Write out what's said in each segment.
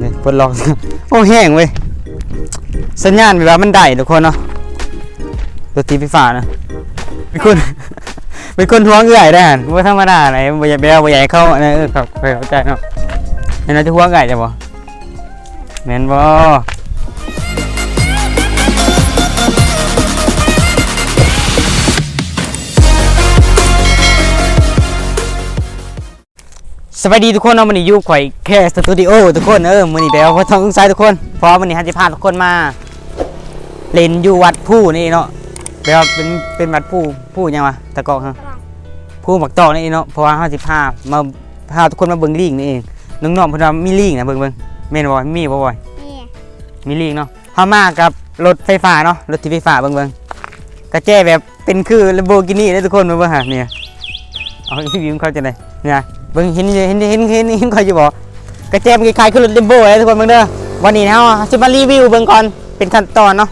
นี่ปลดลอง โอ้แห้งเว้ย สัญญาณเวลามันได้ทุกคนเนาะรถตีไฟฟ้านะเป็นคน เป็นคนท้วงเอื่อยได้หันว่าธรรมดาอะไรบ่ใหญ่ไปเอาบ่ใหญ่เข้าอันนั้นเออครับเข้าใจเนาะเห็นแล้วจะท้วงเอื่อยจะบ่แม่นบ่ สวัสดีทุกคนเนาะวันนี้อยู่ข่อยแค่สตูดิโอทุกคนเออมื้อนี้ไปเอาพระทองสายทุกคนเพราะวันนี้ฮันจะพาทุกคนมา เล่นอยู่วัดผู้นี่เนาะแปลว่าเป็นเป็นวัดผู้ผู้ยังวะตะกอกฮะผู้หมักตอกนี่เนาะเพราะว่าห้าสิบห้ามาพาทุกคนมาเบิ่งลิงนี่เองน้องๆเพิ่นว่ามีลิงนะเบิ่งเบิ่งแม่นบ่มีบ่บ่อยนี่มีลิงเนาะเฮามากับรถไฟฟ้าเนาะรถที่ไฟฟ้าเบิ่งเบิ่งกระแจแบบเป็นคือ Lamborghini เด้อทุกคนเบิ่งเบิ่งหาเนี่ยเอาพี่วิวเขาจะได้เนี่ย เบิ่งเห็นเห็นเห็นเห็นเห็นเขาจะบอกกระแจมันคล้ายๆคือรถ Lambo เลยทุกคนเบิ่งเด้อวันนี้เฮาสิมารีวิวเบิ่งก่อนเป็นขั้นตอนเนาะ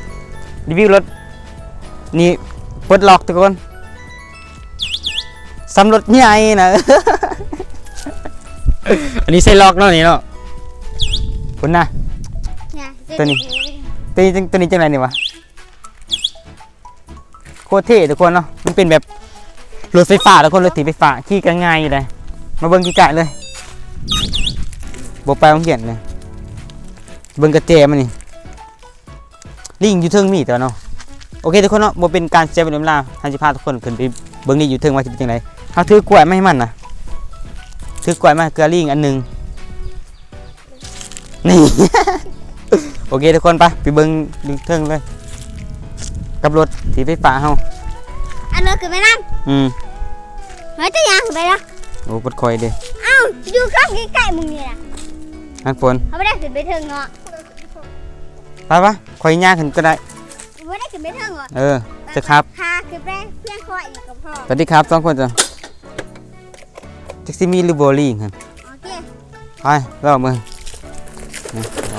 รีวิวรถนี่ปลดล็อกทุกคนสำรถใหญ่นะอันนี้ใส่ล็อกเนาะนี่เนาะคุณนะเนี่ยตัวนี้ตัวนี้จังตัวนี้จังไรนี่วะโคตรเท่ทุกคนเนาะมันเป็นแบบรถไฟฟ้าทุกคนรถถีบไฟฟ้าขี่กันง่ายอยู่เลย มาเบิ้งกี่กะเลยบไปต้องเขียนเลย เบิ้งกระเจมันนี่ลิงอยู่เทิงมีแต่เนาะ โอเคทุกคนเนาะบ่เป็นการเสียเวลาทันสิพาทุกคนขึ้นไปเบิ้งนี่อยู่เทิงว่าจะเป็นจังไดเฮาถือกล้วยมาให้มันนะถือกล้วยมาเกลือลิงอันหนึงนี่ โอเคทุกคนไปไปเบิ้งดูเทิงเลย กับรถถีบไฟฟ้าเฮาอันนู้นคือไม่นั่งอืมเฮ้ยจะยังคือไปละ โอ้ปวดคอยเด้เอ้าอยู่ข้างใกล้ๆมึงนี่นะฮันฝนเขาไม่ได้ขึ้นไปถึงเนาะไปปะคอยย่างขึ้นก็ได้ ไม่ได้ขึ้นไปถึงเหรอเออจะครับพาขึ้นไปเพียงคออีกกับพ่อสวัสดีครับสองคนจ้ะแท็กซี่มีหรือโบลิ่งครับโอเคไปเล่ามือนี่ไป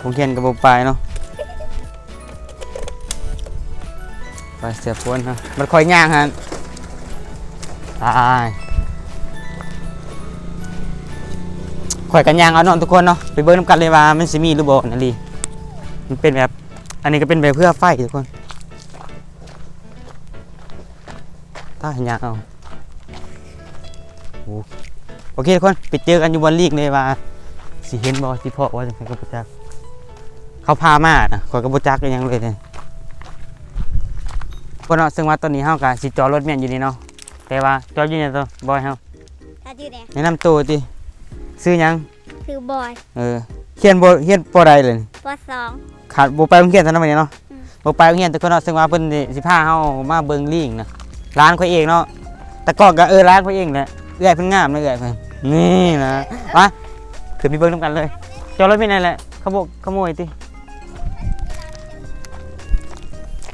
ผมเขียนกับโบปลายเนาะ ไปเสียพวนฮะมันคอยย่างฮะตายข่อยกันย่างเอาเนาะทุกคนเนาะไปเบิ้งน้ำกันเลยว่ามันสิมีหรือบนั่นลีมันเป็นแบบ อันนี้ก็เป็นแบบเพื่อไฟทุกคนถ้าเห็นยางเอาโอเคทุกคนไปเจอกันอยู่บนลีกเลยว่าสิเห็นบอสิเพาะว่าจังไงก็บ่จักเขาพามานะขอยก็บ่จักอิหยังเลยเนี่ย คนเนาะซึ่งว่าตอนนี้เฮาก็สิจอดรถแม่นอยู่นี่เนาะแต่ว่าจอดอยู่นี่ตัวบอยเฮาถ้าจืดแดงแนะนำตัวติซื้อหยังคือบอยเออเขียนบ่เขียนบ่ได้เลยปสองขาดบ่ไปโรงเรียนซะเนาะมื้อนี้เนาะอืมบ่ไปโรงเรียนแต่คนเนาะซึ่งว่าเพิ่นสิสิพาเฮามาเบิ่งลิงนะร้านเขาเองเนาะแต่ก่อนก็เออร้านเขาเองแหละเอื้อยเพิ่นงามนะเอื้อยเพิ่นนี่นะมาขึ้นไปเบิ่งนํกันเลยจอดรถไม่นั่นแหละขโมยขโมยติ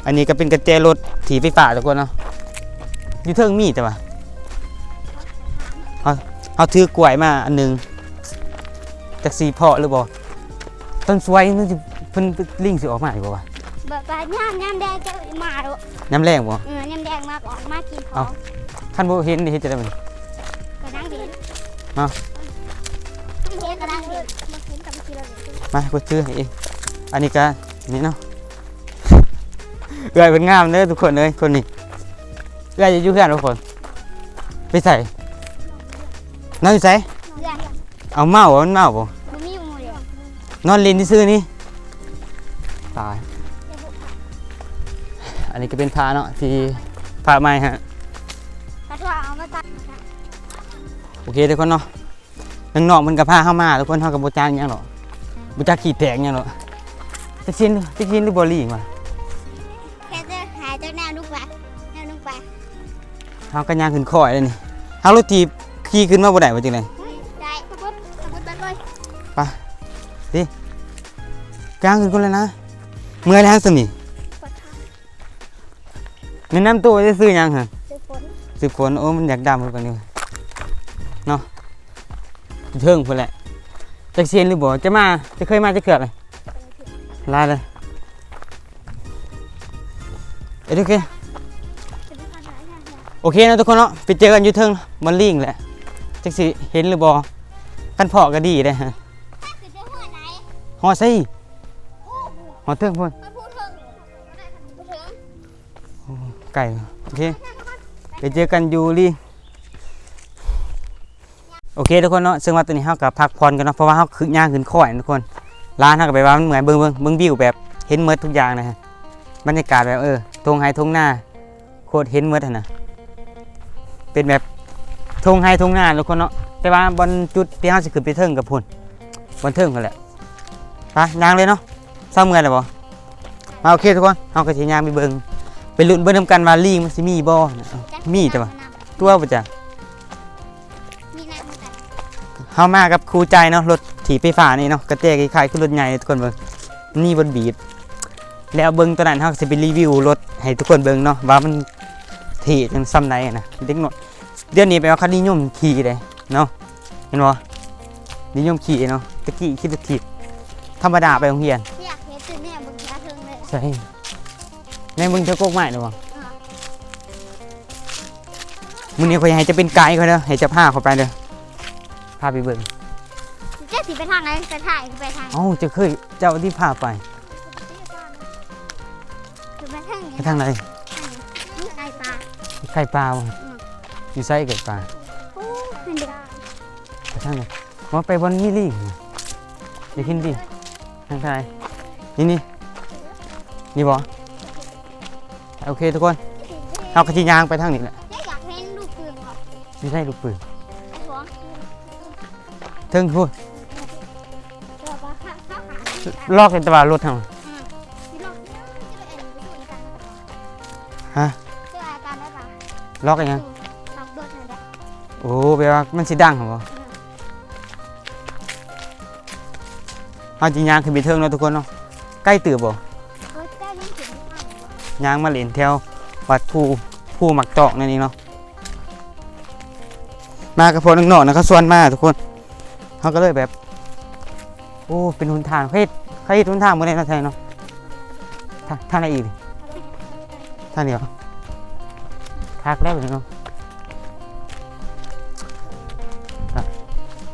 อันนี้ก็เป็นกระแจรถถีบไฟฟ้าทุกคนเนาะอยู่เทิงมีแต่ว่าเฮาเฮาถือกล้วยมาอันหนึงจักสีเพาะหรือบ่ต้นสวยมันสิเพิ่นลิงสิออกมาอีกบ่วะแบบว่าย่ามย่ามแดงจะมาดูน้ำแรงบ่เออย่ามแดงมากออกมากินขอเอ้างคันบ่เห็นนี่เฮ็ดจะได้บ่กระดังดีเอ้าเฮ้ยกระดังดีมากินกับกินแล้วเดี๋ยวมากูซื้อให้เองอันนี้ก็นี่เนาะ เอื้อยเป็นงามเด้อทุกคนเอ้ยคนนี้เอื้อยจะอยู่เพื่อนทุกคน ไปใส่นอนอยู่ไสเดี๋ยวเอาเมาบ่มันเมาบ่มันมีอยู่หมู่เดียวนอนเล่นซื่อๆนี่ตาย อันนี้ก็เป็นพาเนาะที่พาใหม่ฮะ กระทั่วเอามาตัดโอเคทุกคนเนาะน้องๆมันก็พาเข้ามาทุกคนเฮาก็บ่จ้างหยังหรอกบ่จักขี้แตกหยังหรอกจักชินจักชินหรือบ่ลีงวะ เฮาก็ย่างขึ้นคอยเลยนี่เฮารถถีบขี่ขึ้นมาบ่ได้ว่าจังไดได้สมมติสมมติไปเลยกลางขึ้นคนแล้วนะเมื่อยแล้วสนี่กดทางแนะนำตัวจะซื้อหยังฮะซื้อฝนสิบคนโอ้มันอยากดำเพิ่นกว่านี้ว่ะเนาะเทิงพุ่นแหละจักเซียนหรือบ่จะมาจะเคยมาจะเกือบเลยลาเลยเอ้ยโอเค โอเคนะทุกคนเนาะไปเจอกันอยูเทิงมันลิงแหละจักสิเห็นหรือบ่กันพอก็ดีเด้ฮะถ้าคือจะหัวไหนฮอดซิโอ้โหฮอดเทิงพุ่นมันพูดถึงพูดถึงไก่โอเคเดี๋ยวเจอกันอยู่ลี่โอเคทุกคนเนาะซึ่งว่าตัวนี้เฮากับพักผ่อนกันเนาะเพราะว่าเฮาคือย่าง ขึ้นข้อยทุกคนร้านเฮาก็ไปว่ามันเหมือนเบิ่งเบิ่งเบิ่งวิวแบบเห็นหมดทุกอย่างนะฮะบรรยากาศแบบเออทงไฮทงหน้าโคตรเห็นหมดหั่นน่ะ เป็นแบบทงไฮทงหน้าทุกคนเนาะแต่ว่าบนจุดที่เฮาสิขึ้นไปเทิงกับพุ่นบนเทิงพุ่นแหละไปย่างเลยเนาะเศร้าเมื่อยแล้วบ่มาโอเคทุกคนเฮาก็สิย่างไปเบิ่งไปลุ้นเบิ่งนํกันว่าลิงมันสิมีบ่นะเอ้ามีแต่ว่าตัวบ่จ้ะมีน้ำมันกันเฮามากับครูใจเนาะรถถีบไฟฟ้านี่เนาะกระเตกคล้ายๆคือรถใหญ่ทุกคนเบิ่งนี่บนบีดแล้วเบิ่งตัวนั้นเฮาสิไปรีวิวรถให้ทุกคนเบิ่งเนาะว่ามันเท่จังซ้ำใดนะเด็กน้อย เดี๋ยวนี้ไปเอาคันนิยมขี่เลยเนาะเห็นบ่นิยมขี่เนาะตะกี้คิดว่าถีบธรรมดาไปโรงเรียนอยากเห็นจุดเนี่ยมึงจะถึงเลยใช่ในมึงจะโกกใหม่หรือบ่มึงนี่ข่อยให้จะเป็นไกด์เขาเด้อให้จะพาเขาไปเด้อพาไปเบิ่งเจ๊สิไปทางไหนไปถ่ายไปทางเอ้าจะเคยเจ้าที่พาไปคือไปทางไปทางไหนนี่ไก่ปลาไข่ปลาวะ อยู่ไส้ไก่ปลาโอ้เห็นเด็กไปทางไหนว่าไปบนมิลี่เดี๋ยวขึ้นดิทางไหนนี่นี่นี่บ่โอเคทุกคนเอากระทิยางไปทางนี้แหละเจ๊อยากเห็นลูกปืนเหรอไม่ใช่ลูกปืนไอ้หวงเทิงพูดเดี๋ยวว่าข้าข้าหาที่กันลอกเป็นตะวันรถทางที่ลอกที่ไปเอ็นไปดูกันฮะเจออาการได้ปะลอกอะไรยัง โอ้แปลว่ามันสิดังเหรอบ่เอาจริงยางขึ้นไปเทิงเนาะทุกคนเนาะใกล้ตื่บบ่ยได้ยินเสียงข้างหลังยางมาเล่นแถววัดผู้ผู้หมักตอกนั่นนี่เนาะมากับพวกน้อนะเขาส่วนมาทุกคนเขาก็เลยแบบ โอ้เป็นหุนทางเฮ็ดเขาเฮ็ดหุนทางบ่ได้เนะไทยเนาะท่างทางไหนอีกดิทางเดียวคักแล้วเนาะ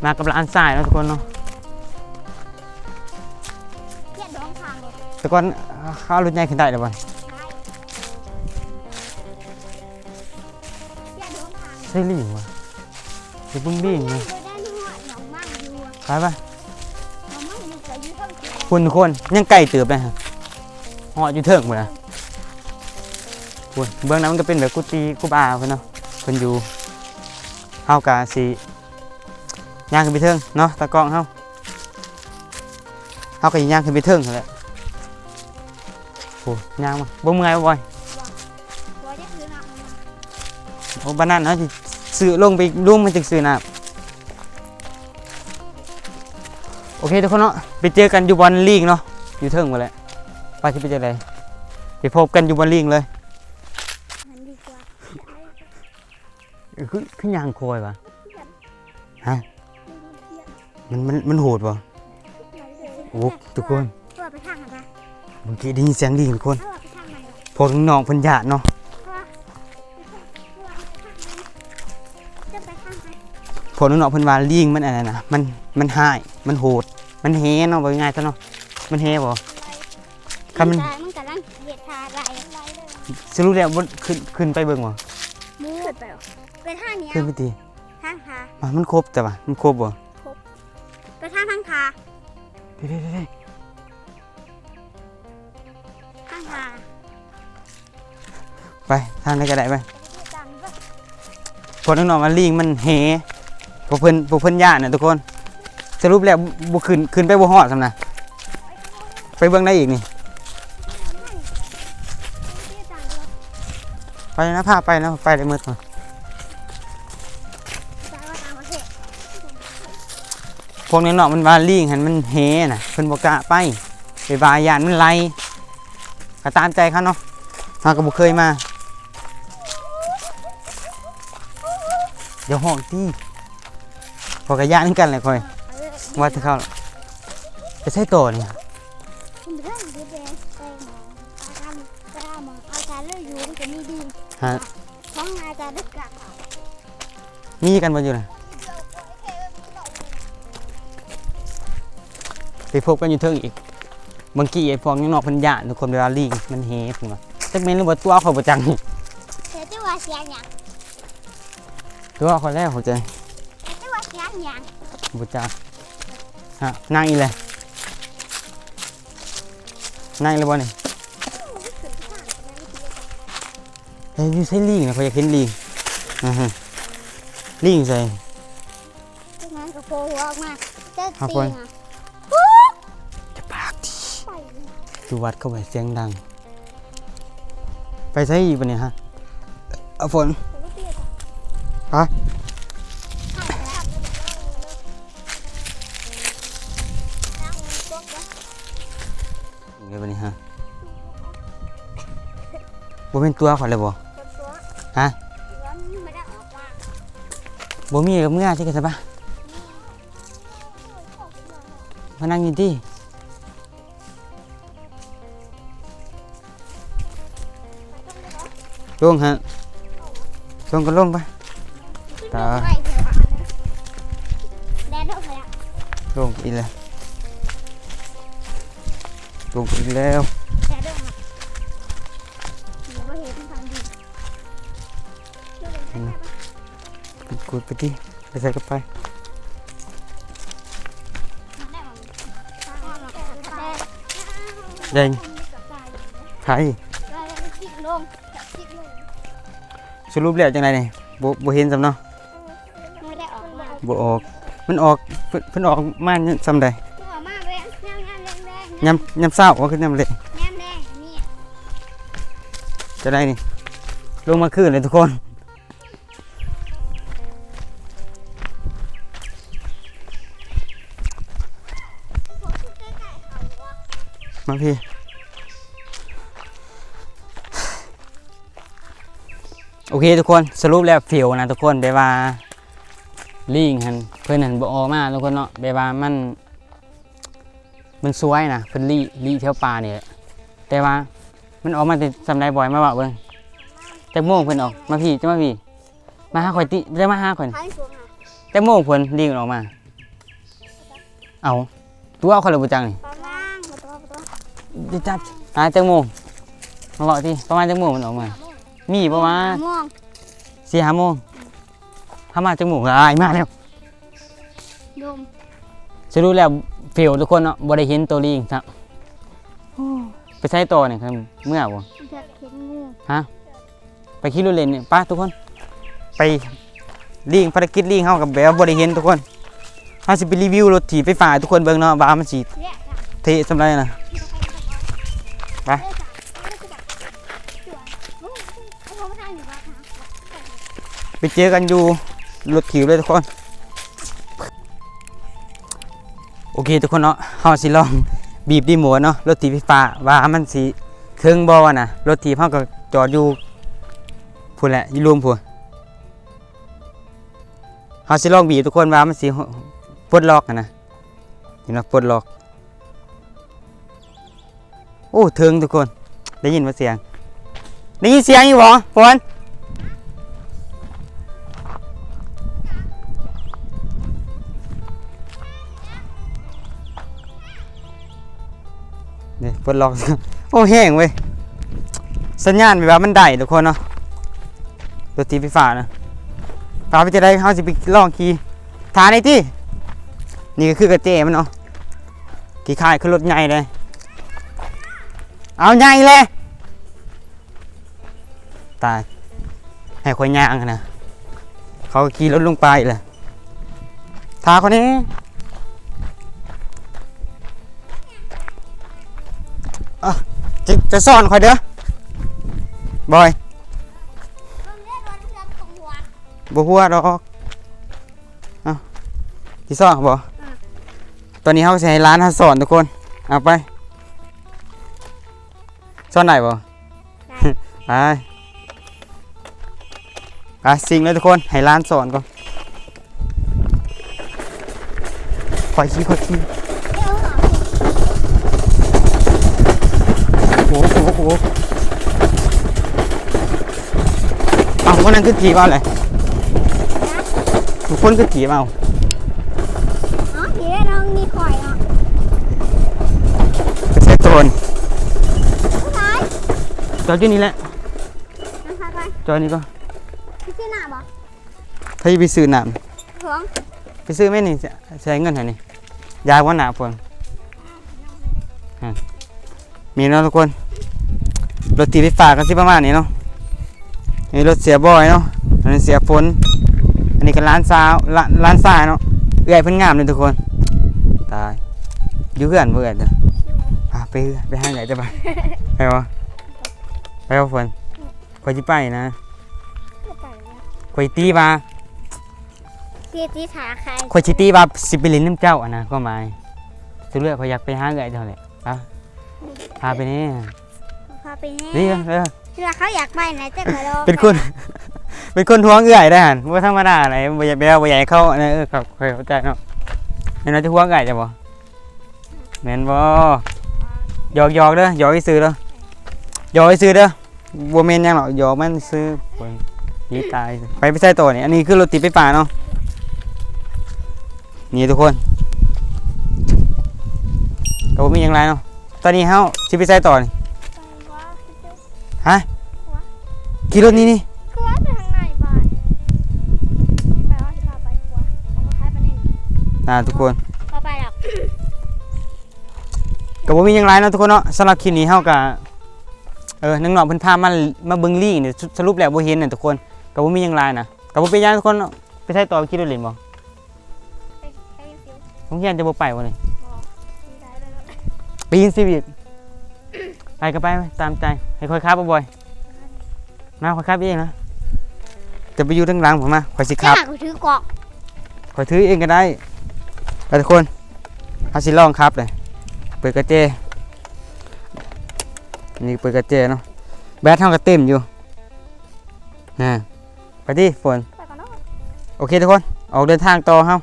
มากับร้านทรายเนาะทุกคนเนาะเพี้ยนร้องทางเลยแต่ก่อนเขาเอารถใหญ่ขึ้นได้แล้วบ่ใช่เพี้ยนร้องทางใช่ลิงวะจะบึ้งบิ้งเลยได้รู้ว่าหนองมั่งอยู่อะไปปะองมั่งอยู่แต่อยู่ข้างเคียงคุณทุกคนยังไก่เติบเลยฮะเหออยู่เถิงหมดนะคุณเบื้องนั้นมันก็เป็นแบบกุฏิกุบาเพิ่นเนาะเพิ่นอยู่เฮากะสิ ย่างขึ้นไปเทิงเนาะตากล้องเฮาเฮาก็สิย่างขึ้นไปเทิงนั่นแหละโอ้ย่างมาบ่เมื่อยบ่บ่อยหัวจะคือหนักโอ้บ้านนั้นเฮาสิซื้อลงไปลุมมันจึงซื้อน้ำโอเคทุกคนเนาะไปเจอกันอยู่บอลลีกเนาะอยู่เทิงหมดแหละไปที่ไปเจออะไรไปพบกันอยู่บอลลีกเลยมันดีกว่าเออคือคือยางคอยวะฮะ มันมันมันโหดวะโอ้ทุกคนตัวไปทางไหนเมื่อกี้ได้ยินเสียงดีทุกคนถ้าว่าไปทางไหนพวกน้องๆเพิ่นญาติเนาะจะไปทางไหนพวกน้องๆเพิ่นว่าลิงมันอะไรนะมันมันหายมันโหด มันเฮเนาะว่าง่ายๆซะเนาะมันเฮบ่ครับมันมันกำลังเหยียดทาไหลไหลเลยสรุปแล้วบ่ขึ้นขึ้นไปเบิ่งบ่มูดไปไปทางเนี้ยขึ้นไปติทางขาอะมันครบแต่ว่ามันครบบ่ เดี๋ยวๆทางขาๆไปทางไหนก็ได้ไปพวกน้องๆว่าลิงมันเฮพวกเพิ่นพวกเพิ่นญาติน่ะทุกคน สรุปแล้วบ่ขึ้นขึ้นไปบ่ฮอดซำนะไปเบิ่งได้อีกนี่ไปนะพาไปนะ ไปเลยมืดก่อน พวกนี้เนาะมันว่าลิงหันมันเฮน่ะเพิ่นบ่กล้าไปไปบายยานมันไล่ก็ตามใจเขาเนาะเฮาก็บ่เคยมาเดี๋ยวห้องที่พอกระยานนกันเลยค่อยว่าจะเข้าจะใช่ตัวนี่คุณเรื่องดีเดนไปหมออาจารย์กระหมออาจารย์เลือกอยู่มันจะมีดีฮะท้องอาจารย์ดึกกะมีกันบ่อยู่น่ะ ไปพบกันอยู่เทิงอีกบางกี้ไอ้พวกยังนอกเพันยานทุกคนเวลาลิงมันเฮพุ่นว่าจักแม่นหรือบ่ตัวเขาบ่จังนี่เธอจะว่าเสียงหยังตัวเขาแล้วเขาใจเธอจะว่าเสียงหยังบ่จักฮะนั่งอีเลยนั่งเลยบ่นี่เฮ้ยอยู่ใส่ลิงนะเขาอยากเห็นลิงอ่าฮะลิงใส่ทุกนั้นก็โผล่หัวออกมาเจ้าครับตีผมอะจะ อยู่วัดเข้าไปเสียงดัง ไปใส่อีกปะเนี่ยฮะเอาฝนฮะให้ไปแล้วนั่งตกแล้วอีกแล้วปะเนี่ยฮะบ่เป็นตัวขอเลยบ่ฮะบ่มีกับเมื่อที่กันซะปะมานั่งอยู่ที่ ลงฮะลงก็ลงไปตาไปเถอะแดนเถอะไปละลงอีกแล้วลงอีกแล้วแดนเถอะค่ะหนูก็เห็นทางดีไปกูดไปที่ไปใส่กับไปแดงไทย สรุปแล้วจังไดนี่บ่บ่เห็นซำเนาะไม่ได้ออกมาบ่ออก มันออกเพิ่นเพิ่นออกมาซำใดตัวมากเลยแง่แง่แรงแรงยามยามเช้าว่าคือยามเละแง่แรงนี่จะได้นี่ ลงมาคืนเลยทุกคนมาพี่ โอเคทุกคนสรุปแล้วฟิวนะทุกคนแบบว่าลิงหันเพื่อนหันบออกมาทุกคนเนาะแบบว่ามัน มันสวยนะเพิ่นลีลีเที่ยวป่านี่แหละแต่ว่ามันออกมาแต่สำได้บ่อยมาบอกเบิ่งจักโมงเพิ่นออกมาพี่จะมาพี่มาหาข่อยติจะมาหาข่อยท้ายสูงอะจักโมงเพิ่นลิงออกมา เอาตัวเอาข่อยเลยบ่จังนี่ประมาณตัวตัวจะจับหาจักโมงมาบอกที่ประมาณจักโมงมันออกมา มีประมาณม่วงสี่ห้าโมงถ้ามาจักโมงก็อายมาแล้วดมสรุปแล้วฟิวทุกคนเนาะบ่ได้เห็นตัวลิงครับไปใช้ต่อนี่ครับเมื่อบ่เผือกเข็นงูไปขี่รถเล่นเนี่ยไป้าทุกคน ไปลิงภารกิจลิงเฮากับแบบบ่ได้เห็นทุกคนเฮาสิไปรีวิวรถถีบไฟฟ้าให้ทุกคนเบิ่งเนาะว่ามันสิเรียกอะเทสำไรนะไป ไปเจอกันอยู่รถถีบเลยทุกคน โอเคทุกคนเนาะเฮาสิลองบีบรีโมทเนาะรถถีบไฟฟ้าว่ามันสิถึงบ่นะรถถีบเฮาก็จอดอยู่พุ่นแหละอยู่รวมพุ่นเฮาสิลองบีบทุกคนว่ามันสิปลดล็อกอะนะเห็นว่าปลดล็อก โอ้ถึงทุกคน ได้ยินว่าเสียงได้ยินเสียงอยู่บ่ฝนนี่ปล ดล็อก โอ้แห้งเว้ย สัญญาณแบบว่ามันได้ทุกคนเนาะตัวตีไฟฟ้านะฟ้าไปจะได้เขาสิไปลองขี่ทาในที่นี่ก็คือกระเจมันเนาะขี่ขายคือรถใหญ่เลย เอาใหญ่เลย ตาย ให้คนย่างนะ เขาขี่รถลงไปเลยทาคนนี้ จะจะซ่อนคอยเด้อบอยบ่หัวดอกเอาที่ซ่อนบ่ตอนนี้เขาจะให้ร้านเขาสอนทุกคน เอาไป ซ่อนไหนบ่ไปไปสิ่งเลยทุกคน ให้ร้านสอนก่อนคอยขี้คอยขี้ โอ้โหโอ้โหโอ้โหเอาคนนั้นคือจีบเอาเลยทุกคนคือจีบเอาอ๋อทีแรกน้องมีข่อยอะทุกคนผู้ชายจอดอยู่นี่แหละนะคะไปจอดนี่ก็พี่ชื่อหนาบ่ถ้าไปซื้อน้หวงไปซื้อแม่นี่ใช้เงินเท่านี้ยากว่าหนาฝนฮะ มีเนาะทุกคน รถตีไฟฟ้ากันที่ประมาณนี้เนาะนี่รถเสียบอยเนาะอันนี้เสียฝนอันนี้ก็ร้านสาวร้านร้านสายเนาะเอื้อยเพิ่นงามเลยทุกคนตายอยู่เพื่อนเพื่อนเด้อพาไปเอื้อยไปห้างไหนจะไปไปวะไปวะฝนคอยจิไปนะก็ไปแล้วคอยตีมาเจีจีขาใครคอยชิตีว่าสิไปเลินน้ำเจ้าอะนะก็หมายสุดเลือกคอยอยากไปห้างไหนเท่าไหร่ปะ พาไปนี่พาไปแน่นี่เออเชื่อเขาอยากไปไหนจะกระโดดเป็นคน เป็นคนท้วงเอื่อยได้หันว่าธรรมดาอะไรบ่อยากไปเอาบ่อยากให้เข้าอันนั้นเออครับเคยเข้าใจเนาะแม่นว่าจะท้วงเอื่อยจะบ่แม่นบ่หยอกหยอกเด้อหยอกให้ซื้อเด้อหยอกให้ซื้อเด้อบ่แม่นหยังหรอกหยอกมันซื้อคนผีตาย ไปไปใส่ตัวนี่อันนี้คือรถติดไฟฟ้าเนาะนี่ทุกคนก็บ่มีหยังไรเนาะ ตอนนี้เฮาสิไปใส่ต่อนี่ไปวะฮะขี่รถนี่นี่คือว่าไปทางไหนบ้านไปว่าที่เราไปหัวของก็คล้ายปะเนี่ยอ่าทุกคนพอไปหรอกก็บ่มีหยังไรเนาะทุกคนเนาะสำหรับคลิปนี้เฮาก็เออนังน้องเพิ่นพามามาเบิ่งลิงเนี่ยสสรุปแล้วบ่เห็นน่ะทุกคนก็บ่มีหยังไรนะก็บ่เป็นหยังทุกคนเนาะไปใช้ต่อขี่รถเล่นบ่ไปไปฟิวผมยันจะบ่ไปบ่นี่ ปยินซีวิกไปก็ไปไปตามใจ ให้ค่อยขับบ่บ่อยมาค่อยขับเองนะจะไปอยู่ทางหลังผมมาค่อยสิขับหนักถือกอกค่อยถือเองก็ได้ไปทุกคนเฮาสิลองขับเลยเปิดกระเจนี่เปิดกระเจเนาะแบตเฮาก็เต็มอยู่นะไปดิฝนไปก่อนเนาะโอเคทุกคนออกเดินทางต่อเฮาร่ว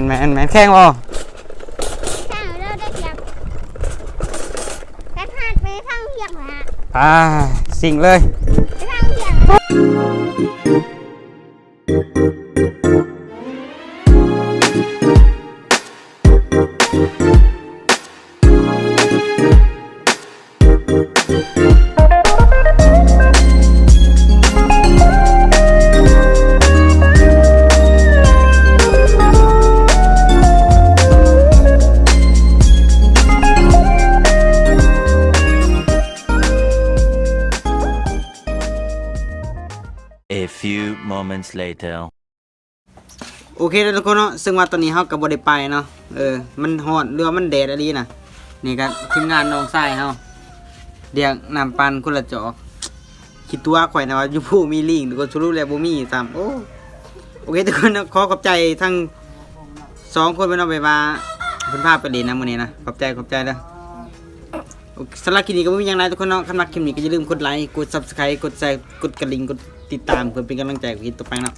นแมนแมนแข้งบ่ข้างเราได้เทียบแค่พลาดไปทางเทียบนะฮะอ่าสิ่งเลยไปทางเทียบ A moments later. โอเคทุกคนเนาะซึ่งว่าตอนนี้เฮาก็บ่ได้ไปเนาะเออมันร้อนเรือมันแดดอะลีน่ะนี่ก็ทีมงานน้องชายเฮาเรียกน้ำปันคนละจอกคิดตัวข่อยนะว่าอยู่ผู้มีลิงทุกคนสรุปแล้วบ่มีซ้ำโอ้โอเคทุกคนเนาะขอขอบใจทั้งสองคนไปเนาะไปว่าเพิ่นพาไปเล่นนะมื้อนี้นะขอบใจขอบใจเด้อสำหรับคลิปนี้ก็บ่มีหยังไรทุกคนเนาะคันมักคลิปนี้ก็อย่าลืมกดไลค์กด Subscribe กดแชร์กดกระดิ่งกด ติดตามเพื่อเป็นกำลังใจคลิปต่อไปเนาะ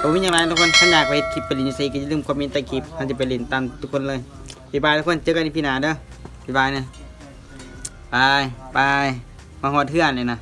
ผมเป็นอย่างไรทุกคนถ้าอยากไปคลิปไปเรียนซีก็อย่าลืมคอมเมนต์ใต้คลิปท่านจะไปเรียนตามทุกคนเลยบ๊ายบายทุกคนเจอกันในพี่นาเด้อบ๊ายบายเนี่ยบายบายมาหอดเทื่อนเลยนะ